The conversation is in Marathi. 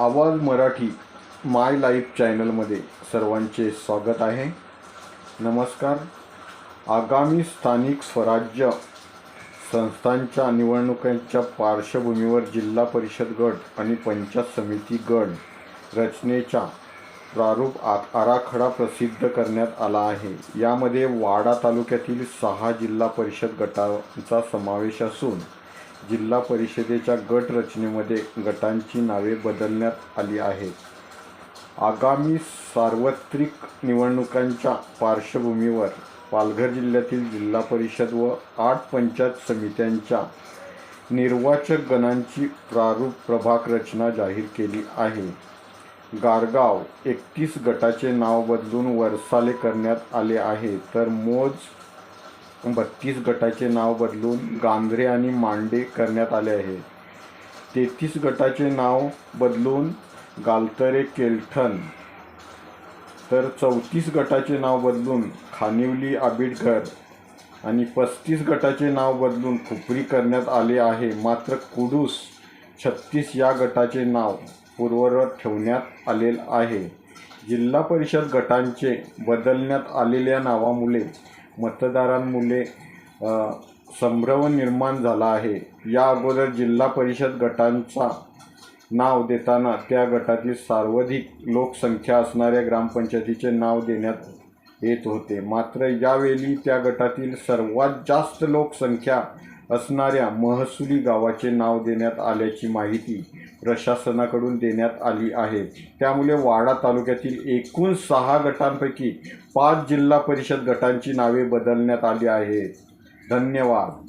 आवाज मराठी माय लाईफ चॅनलमध्ये सर्वांचे स्वागत आहे. नमस्कार. आगामी स्थानिक स्वराज्य संस्थांच्या निवडणुकांच्या पार्श्वभूमीवर जिल्हा परिषद गट आणि पंचायत समिती गट रचनेचा प्रारूप आ आराखडा प्रसिद्ध करण्यात आला आहे. यामध्ये वाडा तालुक्यातील सहा जिल्हा परिषद गटांचा समावेश असून जिल्हा परिषदेच्या गट रचनेमध्ये गटांची नावे बदलण्यात आली आहेत. आगामी सार्वत्रिक निवडणुकांच्या पार्श्वभूमीवर पालघर जिल्ह्यातील जिल्हा परिषद व आठ पंचायत समित्यांच्या निर्वाचक गणांची प्रारूप प्रभाग रचना जाहीर केली आहे. गारगाव एकतीस गटाचे नाव बदलून वरसाले करण्यात आले आहे. तर मोज बत्तीस गटाचे नाव बदलून गांधरे आणि मांडे करण्यात आले आहे. तेहतीस गटाचे नाव बदलून गालतरे केलठण. तर चौतीस गटाचे नाव बदलून खानिवली आबिडघर आणि पस्तीस गटाचे नाव बदलून खुपरी करण्यात आले आहे. मात्र कुडूस छत्तीस या गटाचे नाव पूर्ववत ठेवण्यात आले आहे. जिल्हा परिषद गटांचे बदलण्यात आलेल्या नावामुळे मतदारांमुळे संभ्रम निर्माण झाला आहे. या अगोदर जिल्हा परिषद गटांचा नाव देताना त्या गटातील सर्वाधिक लोकसंख्या असणाऱ्या ग्रामपंचायतीचे नाव देण्यात येत होते. मात्र यावेळी त्या गटातील सर्वात जास्त लोकसंख्या असणाऱ्या महसुली गावाचे नाव देण्यात आल्याची माहिती प्रशासनाकडून देण्यात आली आहे. त्यामुळे वाडा तालुक्यातील एकूण सहा गटांपैकी पाच जिल्हा परिषद गटांची नावे बदलण्यात आली आहेत. धन्यवाद.